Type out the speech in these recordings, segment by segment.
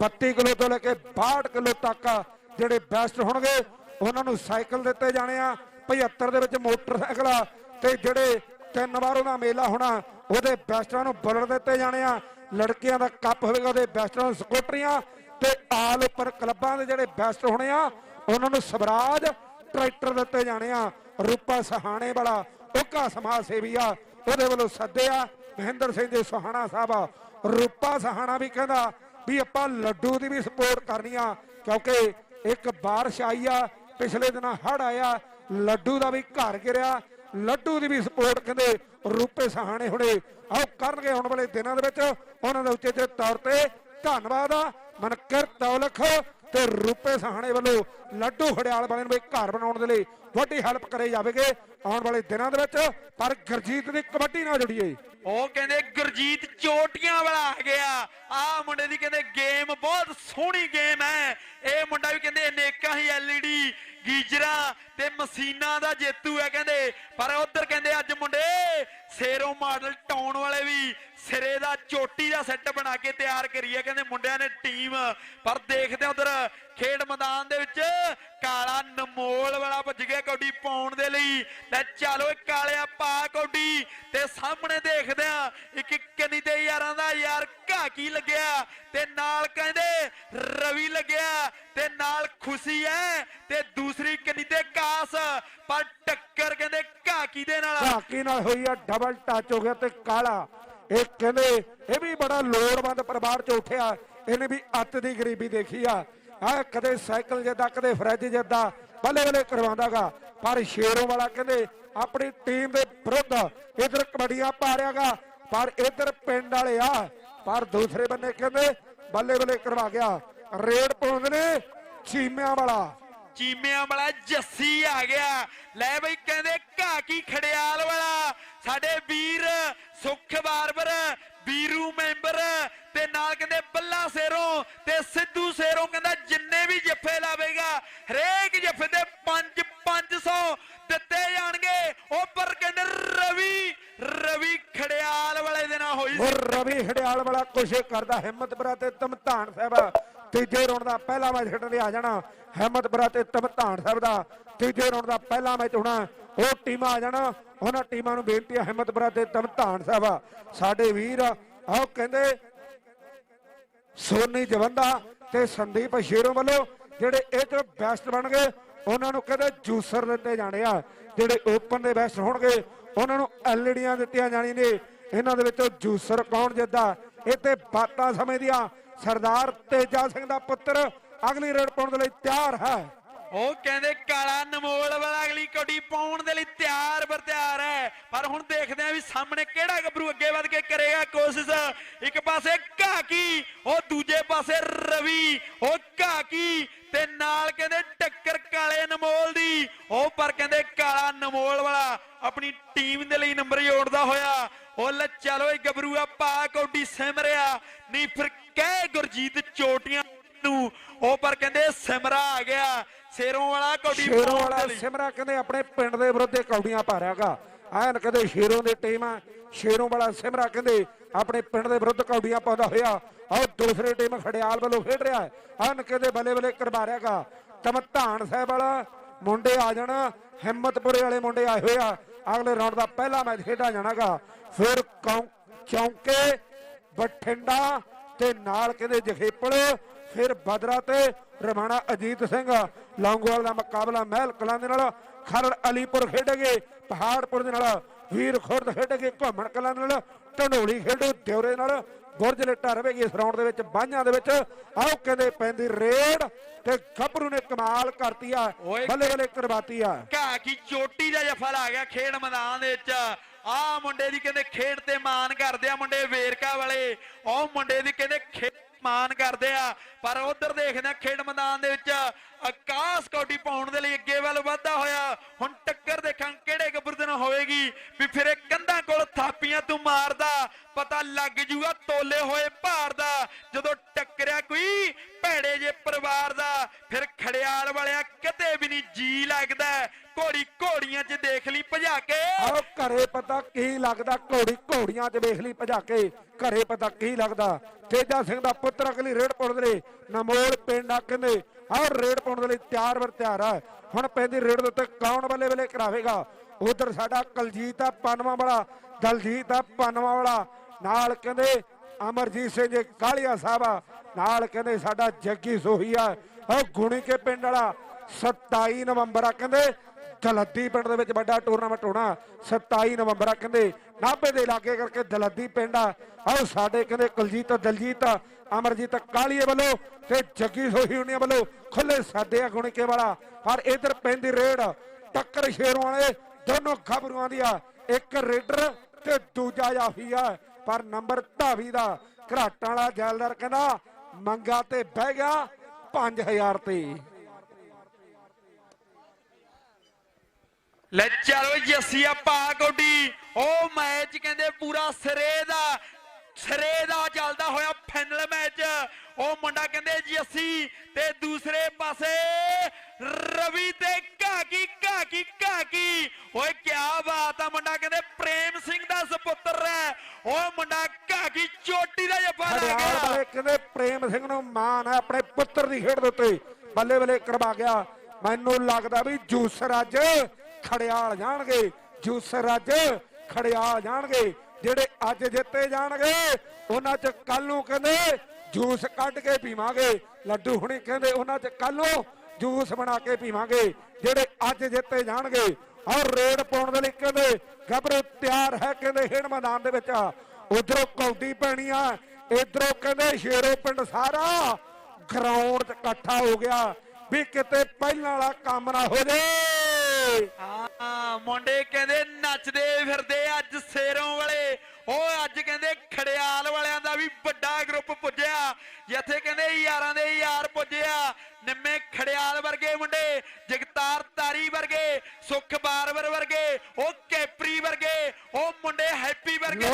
32 kilo ਤੋਂ ਲੈ ਕੇ 62 kilo ਤੱਕ ਜਿਹੜੇ ਬੈਸਟ ਹੋਣਗੇ, ਉਹਨਾਂ ਨੂੰ ਸਾਈਕਲ ਦਿੱਤੇ ਜਾਣੇ ਆ। 75 ਦੇ ਵਿੱਚ ਮੋਟਰਸਾਈਕਲ ਆ ਤੇ ਜਿਹੜੇ ਤਿੰਨ ਵਾਰ ਉਹਦਾ ਮੇਲਾ ਹੋਣਾ, ਉਹਦੇ ਬੈਸਟਰਾਂ ਨੂੰ ਬੁਲਟ ਦਿੱਤੇ ਜਾਣੇ ਆ। ਲੜਕੀਆਂ ਦਾ ਕੱਪ ਹੋਵੇਗਾ, ਉਹਦੇ ਬੈਸਟਾਂ ਨੂੰ ਸਕੂਟਰੀਆਂ ਤੇ ਆਲ ਉੱਪਰ ਕਲੱਬਾਂ ਦੇ ਜਿਹੜੇ ਬੈਸਟ ਹੋਣੇ ਆ, ਉਹਨਾਂ ਨੂੰ ਸਵਰਾਜ ਟਰੈਕਟਰ ਦਿੱਤੇ ਜਾਣੇ ਆ। ਰੂਪਾ ਸਹਾਣੇ ਵਾਲਾ ਉਹਕਾ ਸਮਾਜ ਸੇਵੀ ਆ, ਉਹਦੇ ਵੱਲੋਂ ਸੱਦੇ ਆ। ਮਹਿੰਦਰ ਸਿੰਘ ਜੀ ਸਹਾਣਾ ਸਾਹਿਬ ਆ। ਰੂਪਾ ਸਹਾਣਾ ਵੀ ਕਹਿੰਦਾ ਵੀ ਆਪਾਂ ਲੱਡੂ ਦੀ ਵੀ ਸਪੋਰਟ ਕਰਨੀ ਆ, ਕਿਉਂਕਿ ਇੱਕ ਬਾਰਿਸ਼ ਆਈ ਆ, ਪਿਛਲੇ ਦਿਨਾਂ ਹੜ ਆਇਆ, ਲੱਡੂ ਦਾ ਵੀ ਘਰ ਗਿਰਿਆ, ਲੱਡੂ ਦੀ ਵੀ ਸਪੋਰਟ ਕਹਿੰਦੇ ਰੂਪੇ ਸਹਾਣੇ ਹੁਣੇ ਆਓ ਕਰਨਗੇ ਆਉਣ ਵਾਲੇ ਦਿਨਾਂ ਦੇ ਵਿੱਚ, ਉਹਨਾਂ ਦੇ ਉੱਚੇ ਤੌਰ ਤੇ ਧੰਨਵਾਦ ਆ ਮਨਕਰ ਤੌਲਖ ਤੇ ਰੂਪੇ ਸਹਾਣੇ ਵੱਲੋਂ ਲੱਡੂ ਹੜਿਆਲ ਵਾਲੇ ਨੂੰ ਵੀ ਘਰ ਬਣਾਉਣ ਦੇ ਲਈ ਵੱਡੀ ਹੈਲਪ ਕਰੇ ਜਾਵੇਗੇ ਆਉਣ ਵਾਲੇ ਦਿਨਾਂ ਦੇ ਵਿੱਚ। ਪਰ ਗੁਰਜੀਤ ਦੀ ਕਬੱਡੀ ਨਾਲ ਜੁੜੀਏ। ਉਹ ਕਹਿੰਦੇ ਗੁਰਜੀਤ ਚੋਟੀਆਂ ਵਾਲਾ ਆ ਗਿਆ। ਆ ਮੁੰਡੇ ਦੀ ਕਹਿੰਦੇ ਗੇਮ ਬਹੁਤ ਸੋਹਣੀ ਗੇਮ ਹੈ। ਇਹ ਮੁੰਡਾ ਵੀ ਕਹਿੰਦੇ ਅਨੇਕਾਂ ਹੀ ਐਲਈਡੀ ਗੀਜਰਾਂ ਤੇ ਮਸ਼ੀਨਾਂ ਦਾ ਜੇਤੂ ਹੈ ਕਹਿੰਦੇ। ਪਰ ਉਧਰ ਕਹਿੰਦੇ ਅੱਜ ਮੁੰਡੇ ਸੇਰੋ ਮਾਡਲ ਟਾਉਣ ਵਾਲੇ ਵੀ ਸਿਰੇ ਦਾ ਚੋਟੀ ਦਾ ਸੈੱਟ ਬਣਾ ਕੇ ਤਿਆਰ ਕਰੀ ਕਹਿੰਦੇ ਮੁੰਡਿਆਂ ਨੇ ਟੀਮ। ਪਰ ਦੇਖਦੇ ਉਧਰ ਖੇਡ ਮੈਦਾਨ ਦੇ ਵਿੱਚ ਕਾਲਾ ਨਮੋਲ ਵਾਲਾ ਭੱਜ ਗਿਆ ਕੌਡੀ ਪਾਉਣ ਦੇ ਲਈ। ਤੇ ਚਲੋ ਕਾਲਿਆ ਪਾ ਕੌਡੀ ਤੇ ਸਾਹਮਣੇ ਦੇਖਦੇ ਆ ਇੱਕ ਕੰਨੀ ਤੇ ਯਾਰਾਂ ਦਾ ਯਾਰ ਘਾਕੀ ਲੱਗਿਆ। ਤੇ ਨਾਲ ਕਹਿੰਦੇ ਰਵੀ ਲੱਗਿਆ ਤੇ ਨਾਲ ਖੁਸ਼ੀ ਹੈ ਤੇ ਦੂਸਰੀ ਕੰਨੀ ਤੇ ਕਾਸ ਪਰ ਟੱਕਰ ਕਹਿੰਦੇ ਘਾਕੀ ਦੇ ਨਾਲ। ਝਾਕੀ ਨਾਲ ਹੋਈ ਆ ਡਬਲ ਟੱਚ ਹੋ ਗਿਆ ਤੇ ਕਾਲਾ। ਇਹ ਕਹਿੰਦੇ, ਇਹ ਵੀ ਬੜਾ ਲੋੜਵੰਦ ਪਰਿਵਾਰ ਚ ਉੱਠਿਆ। ਇਹਨੇ ਵੀ ਅੱਤ ਦੀ ਗਰੀਬੀ ਦੇਖੀ ਆ। ਆ ਕਦੇ ਸਾਈਕਲ ਜਿੱਦਾਂ, ਕਦੇ ਫਰਿੱਜ ਜਿੱਦਾਂ, ਬੱਲੇ ਬੱਲੇ ਕਰਵਾਉਂਦਾਗਾ। ਪਰ ਸ਼ੇਰੋਂ ਵਾਲਾ ਕਹਿੰਦੇ, ਆਪਣੀ ਟੀਮ ਦੇ ਵਿਰੁੱਧ ਇਧਰ ਕਬੱਡੀਆਂ ਪਾ ਰਿਹਾਗਾ ਪਰ ਇਧਰ ਪਿੰਡ ਵਾਲੇ ਆ, ਪਰ ਦੂਸਰੇ ਬੰਨੇ ਕਹਿੰਦੇ, ਬੱਲੇ ਬੱਲੇ ਕਰਵਾ ਗਿਆ। ਰੇਡ ਪਾਉਂਦੇ ਨੇ, ਚੀਮਿਆਂ ਵਾਲਾ। ਚੀਮਿਆਂ ਵਾਲਾ ਜੱਸੀ ਆ ਗਿਆ। ਲੈ ਬਈ ਕਹਿੰਦੇ ਘਾਕੀ ਖੜਿਆਲ ਵਾਲਾ, ਸਾਡੇ ਵੀਰ ਸੁਖ ਬਾਰਬਰ, ਵੀਰੂ ਮੈਂਬਰ ਤੇ ਨਾਲ ਕਹਿੰਦੇ ਬੱਲਾ ਸੇਰੋਂ ਤੇ ਸਿੱਧੂ ਸੇਰੋਂ ਕਹਿੰਦਾ ਜਿੰਨੇ ਵੀ ਜੱਫੇ ਲਾਵੇਗਾ, ਹਰੇਕ ਜੱਫੇ ਤੇ 5 500 ਦਿੱਤੇ ਜਾਣਗੇ। ਉਹ ਪਰ ਕਹਿੰਦੇ ਰਵੀ ਰਵੀ ਖੜਿਆਲ ਵਾਲੇ ਦੇ ਨਾਲ ਹੋਈ ਰਵੀ ਹੜਿਆਲ ਵਾਲਾ ਕੁਛ ਕਰਦਾ ਹਿੰਮਤਪੁਰਾ ਤੇ ਧਮਧਾਨ ਸਾਹਿਬ। ਤੀਜੇ ਰੌਂਡ ਦਾ ਪਹਿਲਾ ਮੈਚ ਖੇਡਣ ਲਈ ਆ ਜਾਣਾ ਹਿੰਮਤਪੁਰਾ ਤੇ ਧਮਧਾਨ ਸਾਹਿਬ ਦਾ। ਤੀਜੇ ਰੌਂਡ ਦਾ ਪਹਿਲਾ ਮੈਚ ਹੋਣਾ, ਉਹ ਟੀਮਾਂ ਆ ਜਾਣਾ। ਉਹਨਾਂ ਟੀਮਾਂ ਨੂੰ ਬੇਨਤੀ ਹੈ ਹਿੰਮਤਪੁਰਾ ਤੇ ਧਮਧਾਨ ਸਾਹਿਬ ਸਾਡੇ ਵੀਰ ਆਓ ਕਹਿੰਦੇ ਸੋਨੀ ਜਵੰਦਾ ਤੇ ਸੰਦੀਪ ਸ਼ੇਰੋਂ ਵੱਲੋਂ, ਜਿਹੜੇ ਇਹ ਚ ਬੈਸਟ ਬਣ ਗਏ, ਉਹਨਾਂ ਨੂੰ ਕਹਿੰਦੇ ਜੂਸਰ ਦਿੱਤੇ ਜਾਣੇ ਆ। ਜਿਹੜੇ ਓਪਨ ਦੇ ਬੈਸਟ ਹੋਣਗੇ, ਉਹਨਾਂ ਨੂੰ ਐਲਈਡੀਆਂ ਦਿੱਤੀਆਂ ਜਾਣੀਆਂ ਨੇ। ਇਹਨਾਂ ਦੇ ਵਿੱਚੋਂ ਜੂਸਰ ਕੌਣ ਜਿੱਦਾ ਇਹ ਤੇ ਬਾਤਾਂ ਸਮੇਂ ਦੀਆਂ। ਸਰਦਾਰ ਤੇਜਾ ਸਿੰਘ ਦਾ ਪੁੱਤਰ ਅਗਲੀ ਰੇਡ ਪਾਉਣ ਦੇ ਲਈ ਤਿਆਰ ਹੈ। ਉਹ ਕਹਿੰਦੇ ਕਾਲਾ ਨਮੋਲ ਵਾਲਾ ਅਗਲੀ ਕੌਡੀ ਪਾਉਣ ਦੇ ਲਈ ਤਿਆਰ ਬਰ ਤਿਆਰ ਹੈ। ਪਰ ਹੁਣ ਦੇਖਦੇ ਆ ਵੀ ਸਾਹਮਣੇ ਕਿਹੜਾ ਗੱਭਰੂ ਅੱਗੇ ਵੱਧ ਕੇ ਕਰੇਗਾ ਕੋਸ਼ਿਸ਼। ਇੱਕ ਪਾਸੇ ਘਾਕੀ, ਉਹ ਦੂਜੇ ਪਾਸੇ ਰਵੀ। ਉਹ ਘਾਕੀ ਤੇ ਨਾਲ ਕਹਿੰਦੇ ਟੱਕਰ ਕਾਲੇ ਨਮੋਲ ਦੀ। ਉਹ ਪਰ ਕਹਿੰਦੇ ਕਾਲਾ ਨਮੋਲ ਵਾਲਾ ਆਪਣੀ ਟੀਮ ਦੇ ਲਈ ਨੰਬਰ ਜੋੜਦਾ ਹੋਇਆ। ਉਹ ਲੈ ਚਲੋ ਇਹ ਗੱਭਰੂ ਆ ਪਾ ਕੌਡੀ ਸਿਮਰਿਆ। ਨਹੀਂ ਫਿਰ ਕਹਿ ਗੁਰਜੀਤ ਚੋਟੀਆਂ ਨੂੰ। ਉਹ ਪਰ ਕਹਿੰਦੇ ਸਿਮਰਾ ਆ ਗਿਆ। ਸ਼ੇਰੋਂ ਵਾਲਾ ਕੌਡੀ ਸ਼ੇਰੋਂ ਪਾਉਣ ਵਾਲਾ ਲਈ। ਸਿਮਰਾ ਕਹਿੰਦੇ ਆਪਣੇ ਪਿੰਡ ਦੇ ਵਿਰੁੱਧ ਇਹ ਕੌਡੀਆਂ ਪਾ ਰਿਹਾਗਾ ਐਨ ਕਹਿੰਦੇ ਸ਼ੇਰੋਂ ਦੀ ਟੀਮ ਆ ਸ਼ੇਰੋਂ ਵਾਲਾ ਸਿਮਰਾ ਕਹਿੰਦੇ ਆਪਣੇ ਪਿੰਡ ਦੇ ਵਿਰੁੱਧ ਕੌਡੀਆਂ ਪਾਉਂਦਾ ਹੋਇਆ। ਔਰ ਦੂਸਰੀ ਟੀਮ ਖੜਿਆਲ ਵੱਲੋਂ ਖੇਡ ਰਿਹਾ ਹੈ। ਐਨ ਕਹਿੰਦੇ ਬੱਲੇ ਬੱਲੇ ਕਰਵਾ ਰਿਹਾਗਾ ਤਮਧਾਨ ਸਾਹਿਬ ਵਾਲਾ ਮੁੰਡੇ ਆ ਜਾਣਾ। ਹਿੰਮਤਪੁਰੇ ਵਾਲੇ ਮੁੰਡੇ ਆਏ ਹੋਏ ਆ। ਅਗਲੇ ਰਾਉਂਡ ਦਾ ਪਹਿਲਾ ਮੈਚ ਖੇਡਿਆ ਜਾਣਾਗਾ। ਫਿਰ ਚੌਂਕੇ ਬਠਿੰਡਾ ਤੇ ਨਾਲ ਕਹਿੰਦੇ ਜਖੇਪਲ ਫਿਰ ਬਦਰਾ ਤੇ ਰਮਾਣਾ ਅਜੀਤ ਸਿੰਘ। ਲੌਂਗੋਵਾਲ ਦਾ ਮੁਕਾਬਲਾ ਮਹਿਲ ਕਲਾਂ ਦੇ ਨਾਲ ਖਰੜ ਅਲੀਪੁਰ ਖੇਡੇਗੇ ਪਹਾੜਪੁਰ ਦੇ ਨਾਲ ਵੀਰ ਖੁਰਦ ਖੇਡੇਗੇ ਘੁੰਮਣ ਕਲਾਂ ਦੇ ਨਾਲ ਢੰਡੋਲੀ ਖੇਡੋ ਦਿਉਰੇ ਨਾਲ ਬੁਰਜ ਲੇਟਾ ਰਵੇਗੀ ਇਸ ਰਾਉਂਡ ਦੇ ਵਿੱਚ ਬਾਹਾਂ ਦੇ ਵਿੱਚ। ਆਓ ਕਹਿੰਦੇ ਪੈਂਦੀ ਰੇਡ ਤੇ ਗੱਭਰੂ ਨੇ ਕਮਾਲ ਕਰਤੀ ਆ। ਬੱਲੇ ਬੱਲੇ ਕਰਵਾਤੀ ਆ। ਘਾਹ ਕੀ ਚੋਟੀ ਦਾ ਜਫਲ ਆ ਗਿਆ ਖੇਡ ਮੈਦਾਨ ਦੇ ਵਿੱਚ। ਆ ਮੁੰਡੇ ਦੀ ਕਹਿੰਦੇ ਖੇਡ ਤੇ ਮਾਨ ਕਰਦੇ ਆ ਮੁੰਡੇ ਵੇਰਕਾ ਵਾਲੇ। ਉਹ ਮੁੰਡੇ ਦੀ ਕਹਿੰਦੇ ਖੇਡ ਮਾਨ ਕਰਦੇ ਆ। ਪਰ ਉਧਰ ਦੇਖਦੇ ਆ ਖੇਡ ਮੈਦਾਨ ਦੇ ਵਿੱਚ ਆਕਾਸ਼ ਕੌਡੀ ਪਾਉਣ ਦੇ ਲਈ ਅੱਗੇ ਵੱਲ ਵਧਦਾ ਹੋਇਆ। ਹੁਣ ਟੱਕਰ ਦੇਖਾਂ ਕਿਹੜੇ ਗੱਭਰੂ ਦੇ ਨਾਲ ਹੋਵੇਗੀ। ਵੀ ਫਿਰ ਇਹ ਕੰਧਾਂ ਕੋਲ ਥਾਪੀਆਂ ਤੂੰ ਮਾਰਦਾ, ਪਤਾ ਲੱਗ ਜੂਗਾ ਤੋਲੇ ਹੋਏ ਭਾਰ ਦਾ। ਜਦੋਂ ਟੱਕਰਿਆ ਕੋਈ ਭੈੜੇ ਜੇ ਪਰਿਵਾਰ ਦਾ, ਫਿਰ ਖੜਿਆਲ ਵਾਲਿਆ ਕਿਤੇ ਵੀ ਨਹੀਂ ਜੀ ਲੱਗਦਾ। ਘੋੜੀ ਘੋੜੀਆਂ 'ਚ ਦੇਖ ਲਈ ਭਜਾ ਕੇ। ਆਓ ਘਰੇ ਪਤਾ ਕੀ ਲੱਗਦਾ, ਘੋੜੀ ਘੋੜੀਆਂ 'ਚ ਵੇਖ ਲਈ ਭਜਾ ਕੇ। ਘਰੇ ਪਤਾ ਕੀ ਲੱਗਦਾ, ਤੇਜਾ ਸਿੰਘ ਦਾ ਪੁੱਤਰ ਅਗਲੀ ਰੇਡ ਪਾਉਣ ਦੇ ਲਈ ਨਮੋਲ ਪਿੰਡ ਆ ਕਹਿੰਦੇ ਆਹ ਰੇਡ ਪਾਉਣ ਦੇ ਲਈ ਤਿਆਰ ਵਰ ਤਿਆਰ ਆ। ਹੁਣ ਪੈਂਦੀ ਰੇਡ ਦੇ ਉੱਤੇ ਕੌਣ ਬੱਲੇ ਬੱਲੇ ਕਰਾਵੇਗਾ? ਉਧਰ ਸਾਡਾ ਕਲਜੀਤ ਆ, ਪਨਵਾ ਵਾਲਾ। ਦਲਜੀਤ ਆ, ਪਨਵਾ ਵਾਲਾ। ਨਾਲ ਕਹਿੰਦੇ, ਅਮਰਜੀਤ ਸਿੰਘ ਜੀ, ਕਾਲੀਆ ਸਾਹਿਬ ਆ। ਨਾਲ ਕਹਿੰਦੇ, ਸਾਡਾ ਜੱਗੀ ਸੋਹੀਆ ਉਹ ਗੁਣੀ ਕੇ ਪਿੰਡ ਵਾਲਾ 27 ਨਵੰਬਰ ਆ। ਕਹਿੰਦੇ ਦਲੱਦੀ ਪਿੰਡ ਦੇ ਵਿੱਚ ਵੱਡਾ ਟੂਰਨਾਮੈਂਟ ਹੋਣਾ 27 ਨਵੰਬਰ ਆ, ਕਹਿੰਦੇ ਨਾਭੇ ਦੇ ਇਲਾਕੇ ਕਰਕੇ ਦਲੱਦੀ ਪਿੰਡ ਆ। ਆਹ ਸਾਡੇ ਕਹਿੰਦੇ ਕੁਲਜੀਤ, ਦਲਜੀਤ, ਅਮਰਜੀਤ ਕਾਲੀਏ ਵੱਲੋਂ ਤੇ ਜੱਗੀ ਸੋਹੀ ਹੁਣੀਆਂ ਵੱਲੋਂ ਖੁੱਲੇ ਸਾਦੇ ਆ ਗੁਣਕੇ ਵਾਲਾ। ਪਰ ਇਧਰ ਪੈਂਦੀ ਰੇਡ ਟੱਕਰ ਸ਼ੇਰੋਂ ਵਾਲੇ ਦੋਨੋਂ ਖਬਰੂਆਂ ਦੀ ਆ। ਇੱਕ ਰੇਡਰ ਤੇ ਦੂਜਾ ਜਾਫੀ ਆ, ਪਰ ਨੰਬਰ ਧਾਵੀ ਦਾ ਘਰਾਟਾਂ ਵਾਲਾ ਜੈਲਦਾਰ ਕਹਿੰਦਾ ਮੰਗਾ ਤੇ ਬਹਿ ਗਿਆ 5000 ਤੇ। ਲੈ ਚਲੋ ਜੱਸੀਆ ਪਾ ਕੋਡੀ ਉਹ ਮੈਚ ਕਹਿੰਦੇ ਪੂਰਾ ਸਿਰੇ ਦਾ ਸਿਰੇ ਦਾ ਚੱਲਦਾ ਹੋਇਆ ਫਾਈਨਲ ਮੈਚ। ਉਹ ਮੁੰਡਾ ਕਹਿੰਦੇ ਜੱਸੀ ਤੇ ਦੂਸਰੇ ਪਾਸੇ ਰਵੀ ਤੇ ਘਾਕੀ ਘਾਕੀ ਘਾਕੀ ਓਏ ਕੀ ਬਾਤ ਆ ਮੁੰਡਾ ਕਹਿੰਦੇ ਪ੍ਰੇਮ ਸਿੰਘ ਦਾ ਸੁਪੁੱਤਰ ਹੈ। ਉਹ ਮੁੰਡਾ ਘਾਕੀ ਚੋਟੀ ਦਾ ਜੱਫਾ ਲਾ ਗਿਆ। ਕਹਿੰਦੇ ਪ੍ਰੇਮ ਸਿੰਘ ਨੂੰ ਮਾਣ ਹੈ ਆਪਣੇ ਪੁੱਤਰ ਦੀ ਖੇਡ ਦੇ ਉੱਤੇ ਬੱਲੇ ਬੱਲੇ ਕਰਵਾ ਗਿਆ। ਮੈਨੂੰ ਲੱਗਦਾ ਵੀ ਜੂਸਰ ਅੱਜ ਖੜਿਆਲ ਜਾਣਗੇ ਜੂਸਰ ਅੱਜ ਖੜਿਆਲ ਜਾਣਗੇ, ਜਿਹੜੇ ਅੱਜ ਜਿੱਤੇ ਜਾਣਗੇ, ਉਹਨਾਂ ਚ ਕੱਲ ਨੂੰ ਕਹਿੰਦੇ ਜੂਸ ਕੱਢ ਕੇ ਪੀਵਾਂਗੇ। ਲੱਡੂ ਹੁਣੀ ਕਹਿੰਦੇ ਉਹਨਾਂ ਚ ਕੱਲ ਨੂੰ ਜੂਸ ਬਣਾ ਕੇ ਪੀਵਾਂਗੇ, ਜਿਹੜੇ ਅੱਜ ਜਿੱਤੇ ਜਾਣਗੇ। ਔਰ ਰੇਡ ਪਾਉਣ ਦੇ ਲਈ ਕਹਿੰਦੇ ਗੱਭਰੂ ਤਿਆਰ ਹੈ ਕਹਿੰਦੇ ਖੇਡ ਮੈਦਾਨ ਦੇ ਵਿੱਚ। ਉਧਰੋਂ ਕੌਡੀ ਪੈਣੀ ਆ ਇਧਰੋਂ ਕਹਿੰਦੇ ਸ਼ੇਰੋ ਪਿੰਡ ਸਾਰਾ। ਗਰਾਊਂਡ ਇਕੱਠਾ ਹੋ ਗਿਆ ਵੀ ਕਿਤੇ ਪਹਿਲਾਂ ਵਾਲਾ ਕੰਮ ਨਾ ਹੋ ਜੇ ਹਾਂ ਮੁੰਡੇ ਕਹਿੰਦੇ ਨੱਚਦੇ ਫਿਰਦੇ ਅੱਜ ਸੇਰੋਂ ਵਾਲੇ ਉਹ ਅੱਜ ਕਹਿੰਦੇ ਖੜਿਆਲ ਵਾਲਿਆਂ ਦਾ ਵੀ ਵੱਡਾ ਗਰੁੱਪ ਪੁੱਜਿਆ ਜਿੱਥੇ ਕਹਿੰਦੇ ਯਾਰਾਂ ਦੇ ਯਾਰ ਪੁੱਜਿਆ ਨਿੰਮੇ ਖੜਿਆਲ ਵਰਗੇ ਮੁੰਡੇ ਜਗਤਾਰ ਤਾਰੀ ਵਰਗੇ ਸੁਖ ਬਾਰਵਰ ਵਰਗੇ ਉਹ ਕੈਪਰੀ ਵਰਗੇ ਉਹ ਮੁੰਡੇ ਹੈਪੀ ਵਰਗੇ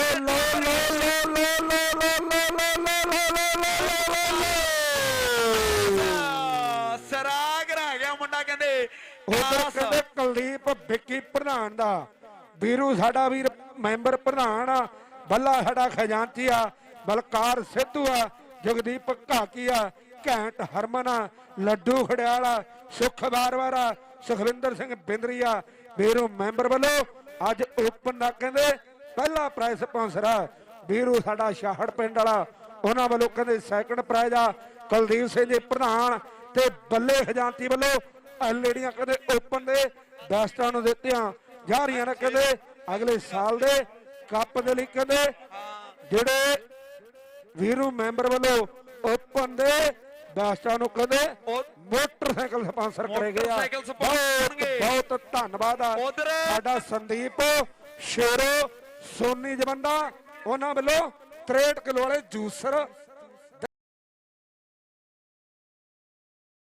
ਸਰਾਗ ਰਹਿ ਗਿਆ ਮੁੰਡਾ ਕਹਿੰਦੇ ਉਧਰ। ਕਹਿੰਦੇ ਕੁਲਦੀਪ ਵਿੱਕੀ ਪ੍ਰਧਾਨ ਦਾ। ਵੀਰੂ ਸਾਡਾ ਵੀਰ ਮੈਂਬਰ ਪ੍ਰਧਾਨ ਆ ਬੱਲਾ ਸਾਡਾ ਖਜ਼ਾਨਚੀ ਆ ਬਲਕਾਰ ਸਿੱਧੂ ਆ ਜਗਦੀਪ ਘਾਕੀ ਆ ਘੈਂਟ ਹਰਮਨ ਆ ਲੱਡੂ ਖੜਿਆਲਾ ਸੁਖ ਬਾਰਵਾਰਾ ਸੁਖਵਿੰਦਰ ਸਿੰਘ ਬਿੰਦਰੀਆ ਵੀਰੂ ਮੈਂਬਰ ਵੱਲੋਂ ਅੱਜ ਓਪਨ ਦਾ ਕਹਿੰਦੇ ਪਹਿਲਾ ਪ੍ਰਾਈਜ਼ ਸਪਾਂਸਰ ਆ। ਵੀਰੂ ਸਾਡਾ ਸ਼ਾਹੜ ਪਿੰਡ ਵਾਲਾ ਉਹਨਾਂ ਵੱਲੋਂ ਕਹਿੰਦੇ ਸੈਕੰਡ ਪ੍ਰਾਈਜ਼ ਆ। ਕੁਲਦੀਪ ਸਿੰਘ ਜੀ ਪ੍ਰਧਾਨ ਤੇ ਬੱਲੇ ਖਜ਼ਾਨਚੀ ਵੱਲੋਂ ਲੇਡੀਆਂ ਕਹਿੰਦੇ ਓਪਨ ਦੇ ਬੈਸਟਾਂ ਨੂੰ ਦਿੱਤੀਆਂ। ਜਾ ਰਹੀਆਂ ਨੇ ਕਹਿੰਦੇ ਅਗਲੇ ਸਾਲ ਦੇ ਕੱਪ ਦੇ ਲਈ ਕਹਿੰਦੇ ਜਿਹੜੇ ਵੀਰੂ ਮੈਂਬਰ ਵੱਲੋਂ ਓਪਨ ਦੇ ਬੈਸਟਾਂ ਨੂੰ ਕਹਿੰਦੇ ਮੋਟਰਸਾਈਕਲ ਸਪਾਂਸਰ ਕਰੇ ਗਏ ਆ। ਬਹੁਤ ਧੰਨਵਾਦ ਆ। ਸਾਡਾ ਸੰਦੀਪ ਸ਼ੇਰੋ ਸੋਨੀ ਜਵੰਦਾ ਉਹਨਾਂ ਵੱਲੋਂ 63 ਕਿਲੋ ਵਾਲੇ ਜੂਸਰ